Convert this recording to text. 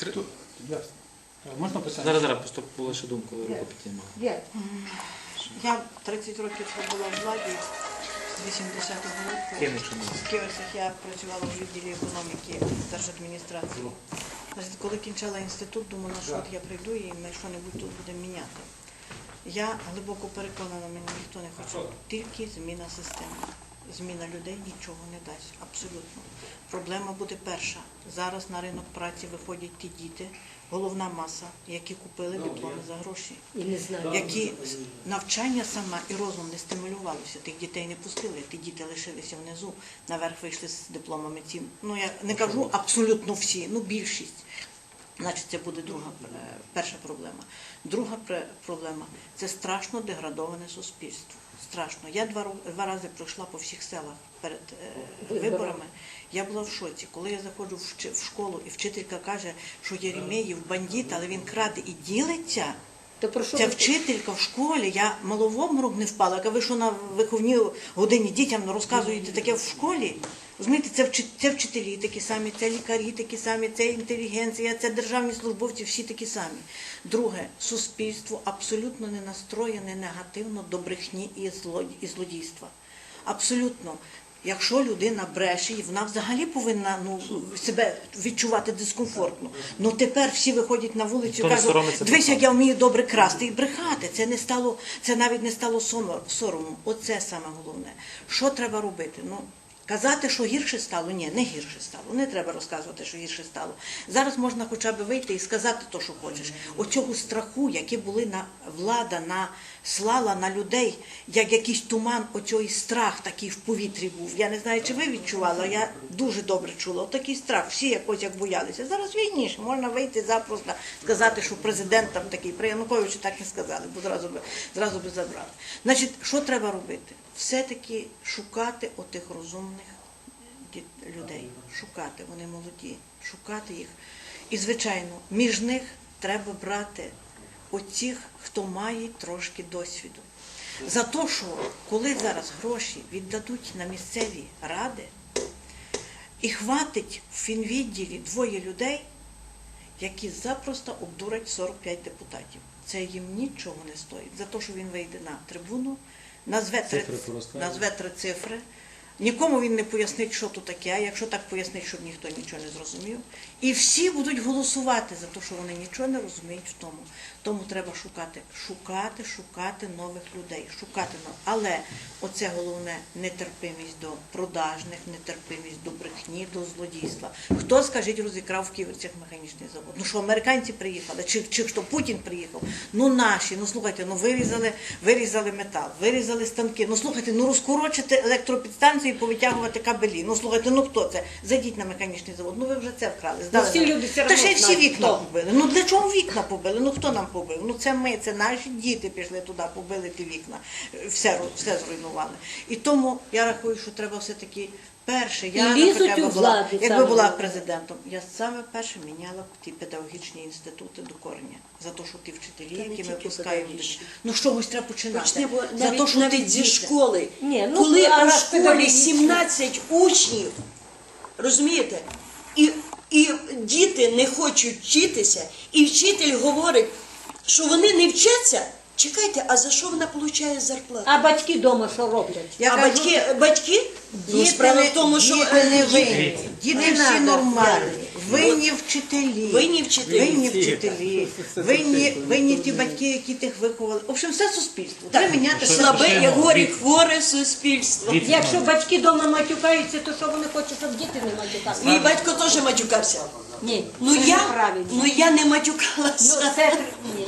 Три- Тут, ясно. Е, Можна питання? Зараз, зараз, просто була ще думка, руку підтримала. Є. Я 30 років пробула в владі з 80-го року. Ким, якщо не В Києві я працювала в відділі економіки держадміністрації. Значить, коли кінчала інститут, думала, що от я прийду і ми що-небудь тут будемо міняти. Я глибоко переконана, мені ніхто не хоче. Тільки зміна системи. Зміна людей нічого не дасть. Абсолютно. Проблема буде перша. Зараз на ринок праці виходять ті діти, головна маса, які купили дипломи за гроші І не знаю. які навчання саме і розум не стимулювалося, тих дітей не пустили, ті діти лишилися внизу, наверх вийшли з дипломами ці. Ну я не кажу абсолютно всі, ну більшість. Значить, це буде друга е, перша проблема. Друга проблема це страшно деградоване суспільство. Страшно. Я два, два рази пройшла по всіх селах перед е, Виборами. Я була в шоці. Коли я заходжу в в школу, і вчителька каже, що Єремєєв бандит, але він краде і ділиться. То про що Ця ви- вчителька в школі, я мало в обморок не впала. Яка ви що на виховній годині дітям розказуєте таке в школі? Розумієте, це, вчи- це вчителі такі самі, це лікарі такі самі, це інтелігенція, це державні службовці, всі такі самі. Друге, суспільство абсолютно не настроєне негативно до брехні і зло- і злодійства. Абсолютно. Якщо людина бреше, і вона взагалі повинна ну, себе відчувати дискомфортно. Ну тепер всі виходять на вулицю і кажуть, дивись, як я вмію добре красти і брехати. Це не стало, це навіть не стало соромом. Оце саме головне. Що треба робити? Ну, казати, що гірше стало, ні, не гірше стало. Не треба розказувати, що гірше стало. Зараз можна хоча б вийти і сказати те, що хочеш. Оцього страху, які були на влада, на слала на людей, як якийсь туман, оцей страх такий в повітрі був. Я не знаю, чи ви відчували, я дуже добре чула. Отакий страх, всі якось як боялися. Зараз війніше, можна вийти запросто, сказати, що президент там такий. При Януковичу так не сказали, бо зразу би, зразу би забрали. Значить, що треба робити? Все-таки шукати отих розумних людей, шукати, вони молоді, шукати їх. І, звичайно, між них треба брати оцих, хто має трошки досвіду. За те, що коли зараз гроші віддадуть на місцеві ради, і хватить в фінвідділі двоє людей, які запросто обдурять 45 депутатів. Це їм нічого не стоїть. За те, що він вийде на трибуну, Назве две, трет, на две цифри Нікому він не пояснить, що тут таке, якщо так пояснить, щоб ніхто нічого не зрозумів. І всі будуть голосувати за те, що вони нічого не розуміють в тому. Тому треба шукати, шукати, шукати нових людей, шукати нов- Але оце головне нетерпимість до продажних, нетерпимість до брехні, до злодійства. Хто, скажіть, розікрав в Ківерцях механічний завод? Ну що, американці приїхали, чи, чи хто Путін приїхав? Ну наші, ну слухайте, ну вирізали, вирізали метал, вирізали станки. Ну слухайте, ну розкорочити електропідстанції і повитягувати кабелі. Ну слухайте, ну хто це? Зайдіть на механічний завод. Ну ви вже це вкрали. Здали. всі люди все Та ще всі вікна побили. Ну для чого вікна побили? Ну хто нам побив? Ну це ми, це наші діти пішли туди, побили ті вікна, все, все зруйнували. І тому я рахую, що треба все-таки перше. Я, І лізуть наприклад, була, владу якби саме була головне. президентом, я саме перше міняла ті педагогічні інститути до кореня. За те, що ті вчителі, Та не які ми тільки пускаємо. педагогічні. Ну з чогось треба починати. Почнемо За навіть, те, що навіть ті зі діти- школи. Ні, ну, Коли а у раз школі педагогічні. 17 учнів, розумієте, і, і діти не хочуть вчитися, і вчитель говорить, що вони не вчаться. Чекайте, а за що вона отримує зарплату? А батьки вдома що роблять? Я а кажу, батьки, батьки? Ну, Діти справа в тому, що діти не винні. Діти Не всі нормальні. Винні вчителі. Винні вчителі. Винні вчителі. Винні, винні ті батьки, які тих виховали. В общем, все суспільство. Треба міняти слабе і суспільство. горі хворе суспільство. Якщо батьки вдома матюкаються, то що вони хочуть, щоб діти не матюкалися? Мій батько теж матюкався. Ні, Ну я, ну я не Ну, матюкалася. це, ні,